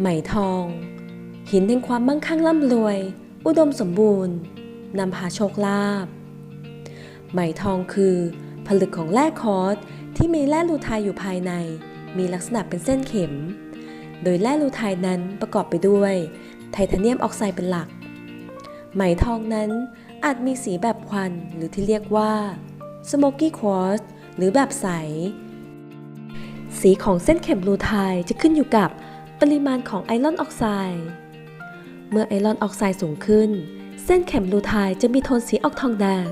ไหมทอง หินแห่งความมั่งคั่งร่ำรวย อุดมสมบูรณ์นำพาโชคลาภไหมทองคือ ผลึกของแร่คอร์สที่มีแร่ลูไทายอยู่ภายใน มีลักษณะเป็นเส้นเข็ม โดยแร่ลูไทายนั้นประกอบไปด้วย ไทเทเนียมออกไซด์เป็นหลัก ไหมทองนั้นอาจมีสีแบบควันหรือที่เรียกว่า smoky quartz หรือแบบใส สีของเส้นเข็มลูไทายจะขึ้นอยู่กับ ปริมาณของไอรอนออกไซด์ เมื่อไอรอนออกไซด์สูงขึ้น เส้นเข็มลูไทายจะมีโทนสีออกทองแดง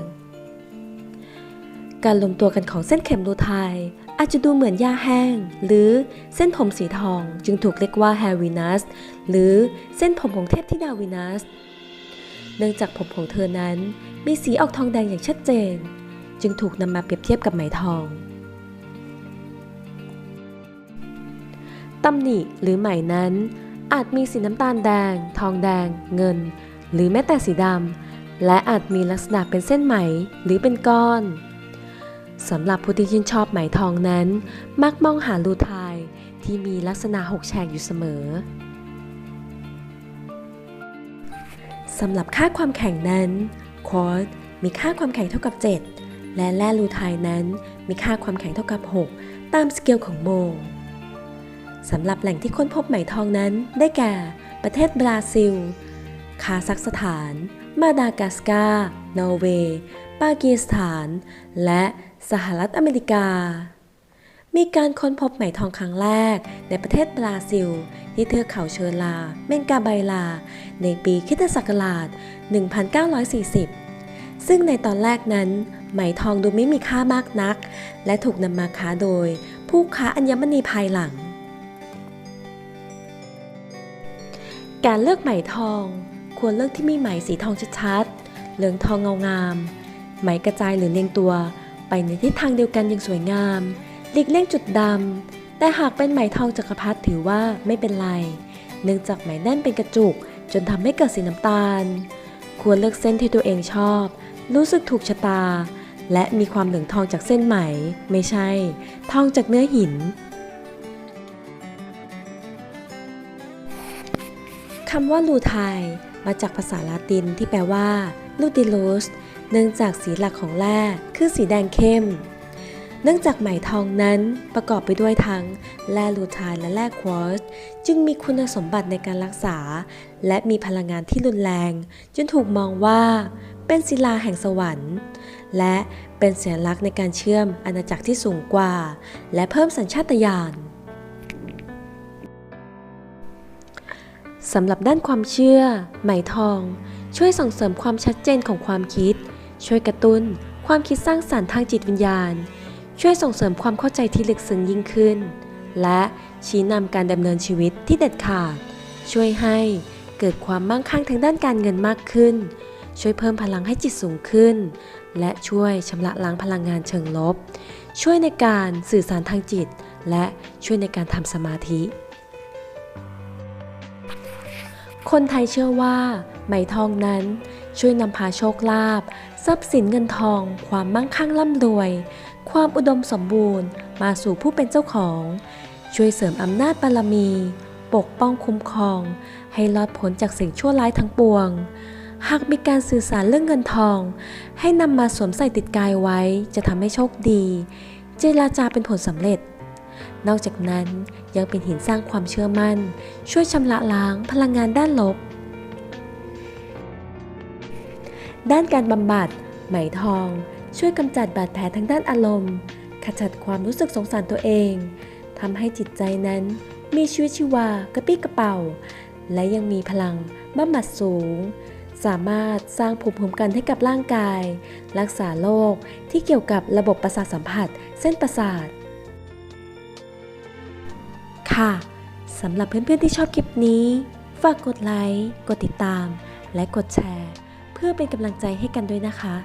การรวมตัวกันของเส้นเข็มลูไทายอาจจะดูเหมือนหญ้าแห้ง หรือเส้นผมสีทองจึงถูกเรียกว่าแฮร์วีนัสหรือเส้นผมของเทพธิดาวีนัส เนื่องจากผมของเธอนั้นมีสีออกทองแดงอย่างชัดเจน จึงถูกนำมาเปรียบเทียบกับไหมทอง ตำหนิหรือไหมนั้น อาจมีสีน้ำตาลแดง ทองแดง เงิน หรือแม้แต่สีดำและอาจมีลักษณะเป็นเส้นไหมหรือเป็นก้อนสำหรับผู้ที่ชื่นชอบไหมทองนั้น มักมองหาลูทายที่มีลักษณะหกแฉกอยู่เสมอสำหรับค่าความแข็งนั้นควอตมีค่าความแข็งเท่ากับ 7 และแร่ลูไทายนั้นมีค่าความแข็งเท่ากับ 6 ตามสเกลของโม สำหรับแหล่งที่ค้นพบไหมทองนั้น ได้แก่ ประเทศบราซิล คาซัคสถาน มาดากัสการ์ นอร์เวย์ ปากีสถาน และสหรัฐอเมริกา มีการค้นพบไหมทองครั้งแรก ในประเทศบราซิล ที่เทือกเขาเชอร์ลา เมนกาไบลา ในปีคิตศักราช 1940 ซึ่งในตอนแรกนั้นไหมทองดูไม่มีค่ามากนัก และถูกนำมาค้าโดย ผู้ค้าอัญมณีภายหลัง การเลือกไหมทอง ควรเลือกที่มีไหมสีทองชัดๆ เหลืองทองเงางาม ไหมกระจายหรือเรียงตัว ไปในทิศทางเดียวกันอย่างสวยงามหลีกเลี่ยงจุดดำ แต่หากเป็นไหมทองจักรพรรดิถือว่าไม่เป็นไร เนื่องจากไหมแน่นเป็นกระจุก จนทำให้เกิดสีน้ำตาล ควรเลือกเส้นที่ตัวเองชอบ รู้สึกถูกชะตา และมีความเหลืองทองจากเส้นไหม ไม่ใช่ ทองจากเนื้อหิน คำว่าลูไทยมาจากภาษาลาตินที่แปลว่าลูติลูสเนื่องจากสีหลักของแร่คือสีแดงเข้ม เนื่องจากไหมทองนั้นประกอบไปด้วยทั้งแร่ลูไทและแร่ควอตซ์จึงมีคุณสมบัติในการรักษา และมีพลังงานที่รุนแรง จนถูกมองว่าเป็นศิลาแห่งสวรรค์ และเป็นสัญลักษณ์ในการเชื่อมอาณาจักรที่สูงกว่า และเพิ่มสัญชาตญาณ สำหรับด้านความเชื่อ ไหมทอง ช่วยส่งเสริมความชัดเจนของความคิด ช่วยกระตุ้น ความคิดสร้างสรรค์ทางจิตวิญญาณ ช่วยส่งเสริมความเข้าใจที่ลึกซึ้งยิ่งขึ้น และชี้นำการดำเนินชีวิตที่เด็ดขาด ช่วยให้เกิดความมั่งคั่งทางด้านการเงินมากขึ้น ช่วยเพิ่มพลังให้จิตสูงขึ้น และช่วยชำระล้างพลังงานเชิงลบ ช่วยในการสื่อสารทางจิต และช่วยในการทำสมาธิ คนไทยเชื่อว่าไหมทองนั้นช่วยนำพาโชคลาภทรัพย์สินเงินทอง ความมั่งคั่งร่ำรวย ความอุดมสมบูรณ์ มาสู่ผู้เป็นเจ้าของ ช่วยเสริมอำนาจบารมี ปกป้องคุ้มครอง ให้รอดพ้นจากสิ่งชั่วร้ายทั้งปวง หากมีการสื่อสารเรื่องเงินทอง ให้นำมาสวมใส่ติดกายไว้จะทำให้โชคดี เจราจาเป็นผลสำเร็จ นอกจากนั้นยังเป็นหินสร้างความเชื่อมั่น ช่วยชำระล้างพลังงานด้านลบ ด้านการบำบัด ไหมทอง ช่วยกำจัดบาดแผลทางด้านอารมณ์ ขจัดความรู้สึกสงสารตัวเองทำให้จิตใจนั้นมีชีวิตชีวากระปี้กระเป๋า และยังมีพลังบำบัดสูง สามารถสร้างภูมิคุ้มกันให้กับร่างกาย รักษาโรคที่เกี่ยวกับระบบประสาทสัมผัส เส้นประสาท ค่ะสำหรับเพื่อนๆที่ชอบคลิปนี้ ฝากกดไลค์ กดติดตาม และกดแชร์ เพื่อเป็นกำลังใจให้กันด้วยนะคะ